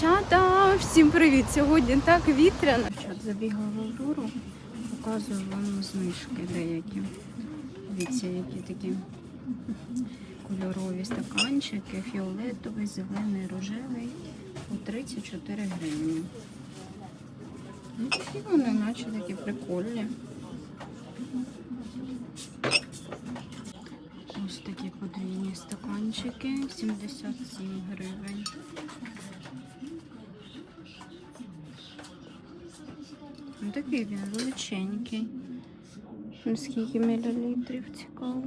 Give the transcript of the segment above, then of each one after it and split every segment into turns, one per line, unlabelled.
Дівчата, всім привіт! Сьогодні так вітряно. Що забігла в Аврору, показую вам знижки деякі. Дивіться, які такі кольорові стаканчики, фіолетовий, зелений, рожевий по 34 гривні. Ну, такі вони, наче такі прикольні. Ось такі подвійні стаканчики, 77 гривень. Такий він величенький. Ну, Скільки мілілітрів цікаво.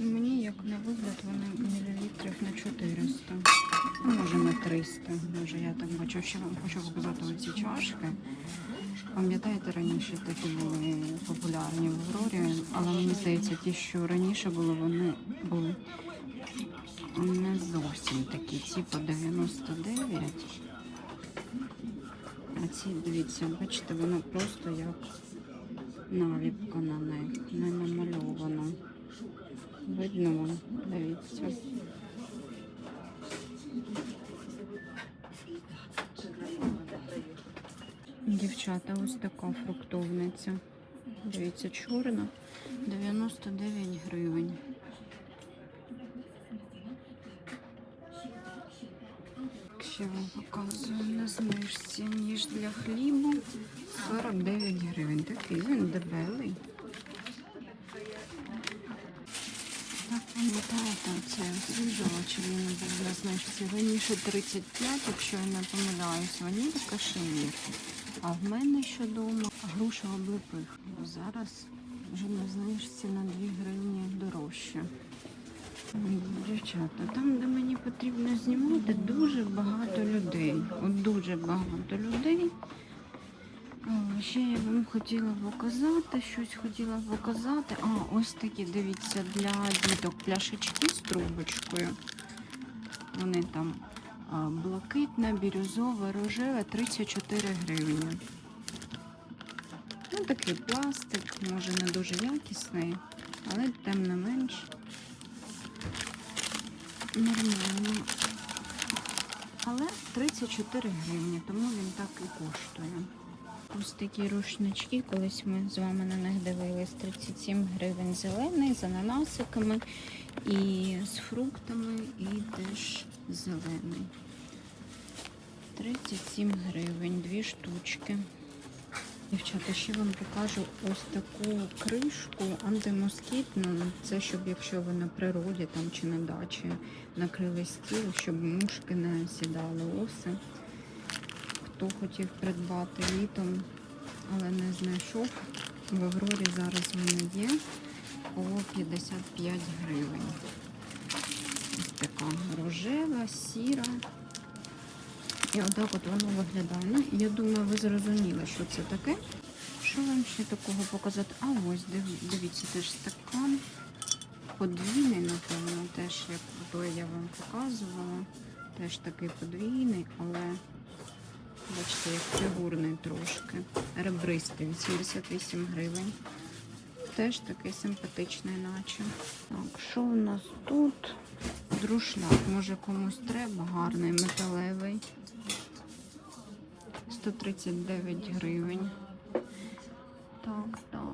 Мені, як на вигляд, вони мілілітрів на 400. Ну, може на 300. Може, я так бачу. Ще вам хочу показати оці чашки. Пам'ятаєте, раніше такі були популярні в Аврорі, але мені здається, ті, що раніше були, вони були не зовсім такі. Ці по 99. А ці, дивіться, бачите, воно просто як наліпка на них, не намальовано. Видно дивіться. Дівчата, ось така фруктовниця. Дивіться, чорна, 99 гривень. Ще вам показую на знижці ніж для хлібу 49 гривень. Такий він дебелий. Так, пам'ятаєте, це освіжувач він був на знижці. Раніше 35, якщо я не помиляюсь, ваніль кашемір. А в мене ще вдома груша облепих. Зараз вже на знижці на 2 гривні дорожче. Дівчата, там, де мені потрібно знімати, дуже багато людей. От дуже багато людей. Ще я вам хотіла показати, щось хотіла показати. А, ось такі, дивіться, для діток пляшечки з трубочкою. Вони там блакитна, бірюзова, рожева, 34 гривні. Ну, такий пластик, може не дуже якісний, але тим не менш нормально. Але 34 гривні, тому він так і коштує. Ось такі рушнички, колись ми з вами на них дивились 37 гривень зелений з ананасиками і з фруктами, і теж зелений. 37 гривень, дві штучки. Дівчата, ще вам покажу ось таку кришку антимоскітну. Це щоб якщо ви на природі там чи на дачі накрили стіл, щоб мушки не сідали оси. Хто хотів придбати літом, але не знайшов. В Аврорі зараз вони є по 55 гривень. Ось така рожева, сіра. І отак от воно виглядає. Ну, я думаю, ви зрозуміли, що це таке. Що вам ще такого показати? А ось, див- дивіться, теж стакан. Подвійний, напевно, теж як той я вам показувала. Теж такий подвійний, але бачите, як фігурний трошки. Ребристий, 88 гривень. Теж такий симпатичний, наче. Так, що в нас тут? Друшляк, може комусь треба, гарний металевий. 139 гривень. Так, так,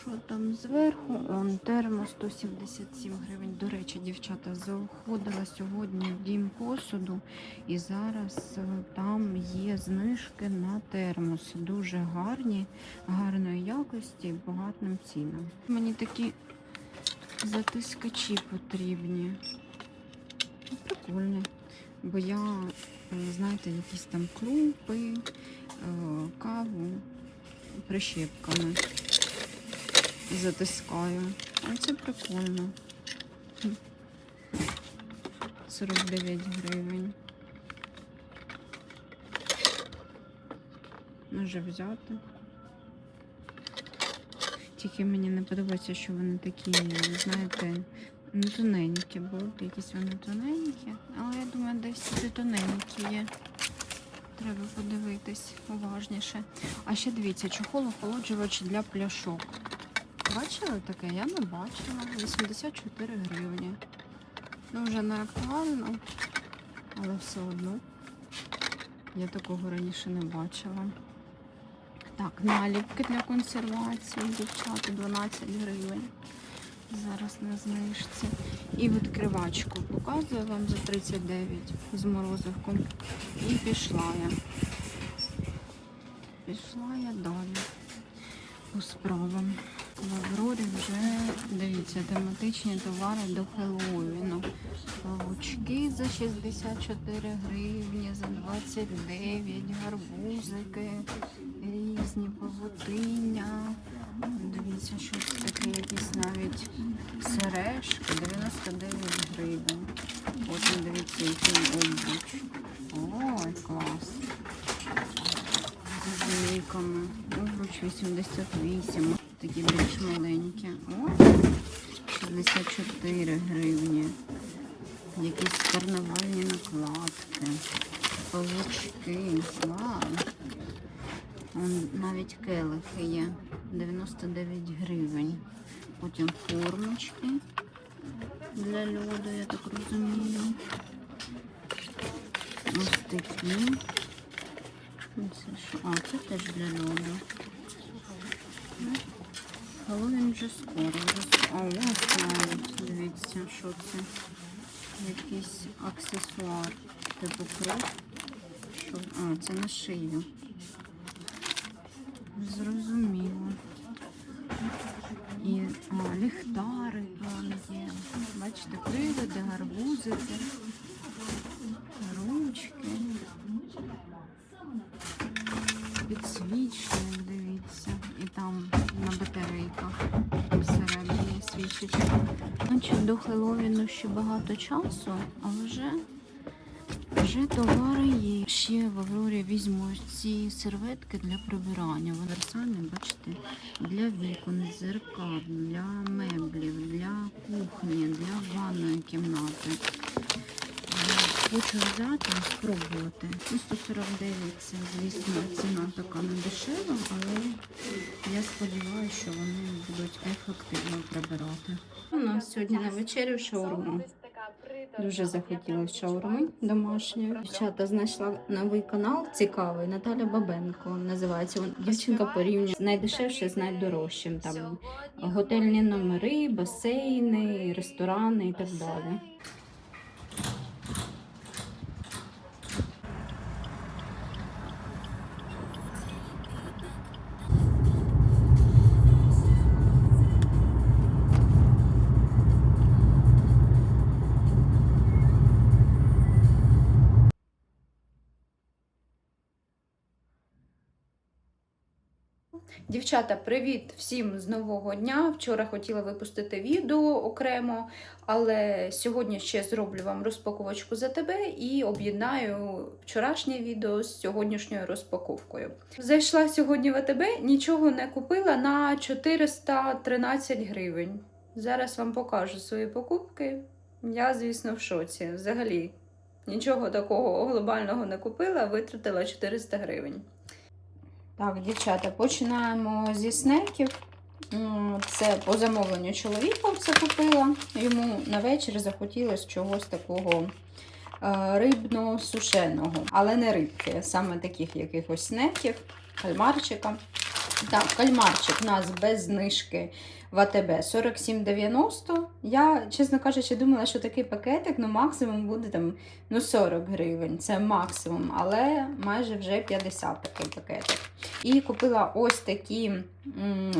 що там зверху? Он термо 177 гривень. До речі, дівчата, заходила сьогодні в дім посуду, і зараз е, там є знижки на термоси. Дуже гарні, гарної якості гарним цінам. Мені такі затискачі потрібні. Ну, Прикольні. Бо я, е, знаєте, якісь там крупи, е, каву прищепками затискаю. А це прикольно. 49 гривень. Може взяти. Тільки мені не подобається, що вони такі, знаєте, не тоненькі, бо якісь вони тоненькі. Але я думаю, десь тут і тоненькі є. Треба подивитись уважніше. А ще дивіться, чохол охолоджувач для пляшок. Бачили таке? Я не бачила. 84 гривні. Це вже не актуально, але все одно. Я такого раніше не бачила. Так, наліпки для консервації, дівчата, 12 гривень. Зараз на знижці. І відкривачку показую вам за 39 з морозивком. І пішла я. Пішла я далі по справам. В Аврорі вже, дивіться, тематичні товари до Хеллоуіну. Павучки за 64 гривні, за 29, гарбузики, різні павутиння. Дивіться, що це таке, якісь навіть сережки, 99 гривень. Потім дивіться, який обруч. Ой, клас. З змійками. Обруч 88. Такі більш маленькі. О, 64 гривні. Якісь карнавальні накладки. Павучки. Вау. Вон навіть келихи є. 99 гривень. Потім формочки для льоду, я так розумію. Ось такі. А, це теж для льоду. Хеллоуін вже скоро. А ось дивіться, що це. Якийсь аксесуар. Типу кров. Що? А, це на шию. Зрозуміло. І а, ліхтари там є. Бачите, приводи, гарбузики, до Хеллоуіну ще багато часу, а вже вже товари є. Ще в Аврорі візьму ці серветки для прибирання. Вони універсальні, бачите, для вікон, дзеркал, для меблів, для кухні, для ванної кімнати. Хочу взяти спробувати. Ну, 149 це, звісно, ціна така не дешева, але я сподіваюся, що вони будуть ефективно прибирати. У нас сьогодні на вечерю шаурма. Дуже захотіла шаурми домашньої. Дівчата знайшла новий канал цікавий. Наталя Бабенко називається. Дівчинка порівнює найдешевше з найдорожчим. Там готельні номери, басейни, ресторани і так далі. Дівчата, привіт всім з нового дня. Вчора хотіла випустити відео окремо, але сьогодні ще зроблю вам розпаковочку за тебе і об'єднаю вчорашнє відео з сьогоднішньою розпаковкою. Зайшла сьогодні в АТБ, нічого не купила на 413 гривень. Зараз вам покажу свої покупки. Я, звісно, в шоці. Взагалі нічого такого глобального не купила, витратила 400 гривень. Так, дівчата, починаємо зі снеків. Це по замовленню чоловіка все купила. Йому на вечір захотілося чогось такого е, рибно-сушеного, але не рибки, саме таких якихось снеків, кальмарчика. Так, кальмарчик у нас без знижки в АТБ 47,90. Я, чесно кажучи, думала, що такий пакетик ну, максимум буде там ну, 40 гривень. Це максимум, але майже вже 50 такий пакетик. І купила ось такі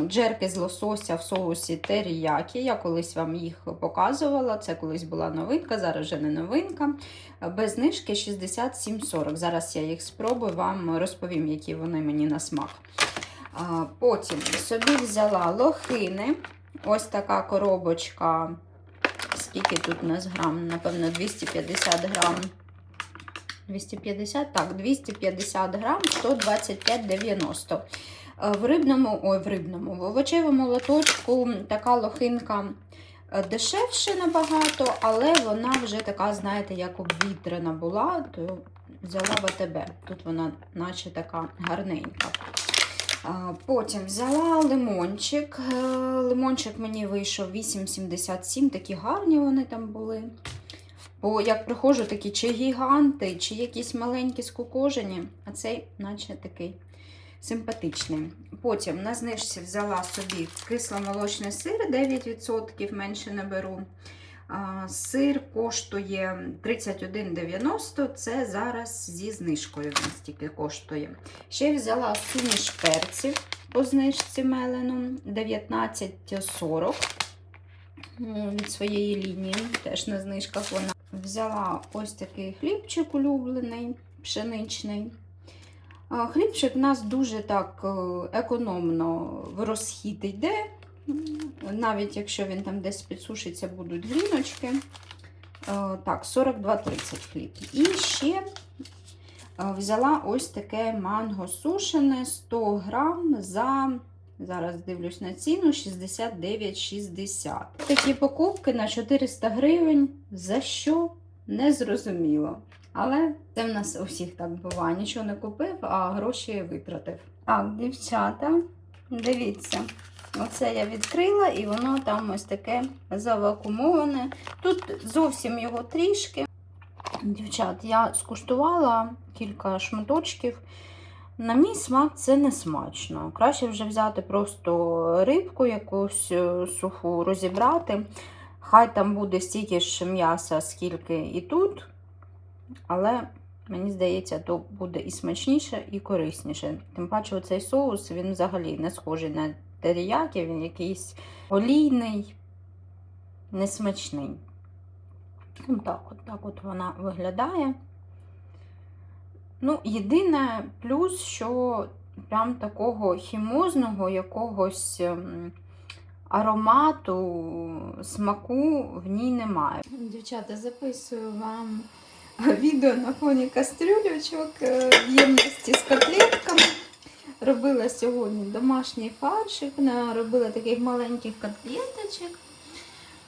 джерки з лосося в соусі теріякі. Я колись вам їх показувала. Це колись була новинка, зараз вже не новинка. Без знижки 67,40. Зараз я їх спробую, вам розповім, які вони мені на смак. Потім собі взяла лохини. Ось така коробочка. Скільки тут у нас грам? Напевно, 250 грам. 250, так, 250 грам, 125,90. Е, В рибному, ой, в рибному, в овочевому лоточку така лохинка е, дешевше набагато, але вона вже така, знаєте, як обвітрена була, то взяла в АТБ. Тут вона наче така гарненька. Потім взяла лимончик. Е, Лимончик мені вийшов 8,77, такі гарні вони там були. Бо як приходжу, такі чи гіганти, чи якісь маленькі скукожені, а цей, наче такий симпатичний. Потім на знижці взяла собі кисломолочний сир 9%, менше не беру. Сир коштує 31,90, це зараз зі знижкою він стільки коштує. Ще взяла суміш перців по знижці мелену 19,40 від своєї лінії, теж на знижках вона. Взяла ось такий хлібчик улюблений, пшеничний. Хлібчик у нас дуже так е, економно в розхід йде. Навіть якщо він там десь підсушиться, будуть гліночки. Е, Так, 42,30 хліб. І ще е, взяла ось таке манго сушене 100 грам за, зараз дивлюсь на ціну, 69,60. Такі покупки на 400 гривень. За що? Не зрозуміло. Але це в нас у всіх так буває. Нічого не купив, а гроші витратив. Так, дівчата, дивіться. Оце я відкрила, і воно там ось таке завакумоване. Тут зовсім його трішки. Дівчат, я скуштувала кілька шматочків. На мій смак це не смачно. Краще вже взяти просто рибку якусь е, суху, розібрати. Хай там буде стільки ж м'яса, скільки і тут. Але мені здається, то буде і смачніше, і корисніше. Тим паче, цей соус він взагалі не схожий на теріяки, він якийсь олійний, несмачний. Так от, так от вона виглядає. Ну, єдине плюс, що прям такого хімозного якогось ем, аромату, смаку в ній немає. Дівчата, записую вам відео на фоні кастрюлючок е, в ємності з котлетками. Робила сьогодні домашній фаршик, робила таких маленьких котлеточок.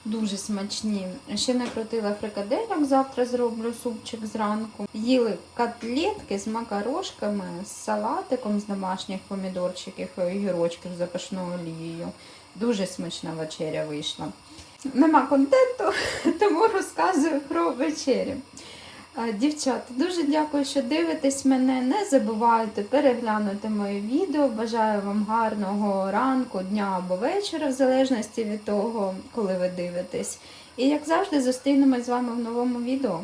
Дуже смачні. Ще накрутила фрикадельок, завтра зроблю супчик зранку. Їли котлетки з макарошками, з салатиком з домашніх помідорчиків і огірочків з запашною олією. Дуже смачна вечеря вийшла. Нема контенту, тому розказую про вечерю. Дівчата, дуже дякую, що дивитесь мене. Не забувайте переглянути моє відео. Бажаю вам гарного ранку, дня або вечора, в залежності від того, коли ви дивитесь. І як завжди, зустрінемось з вами в новому відео.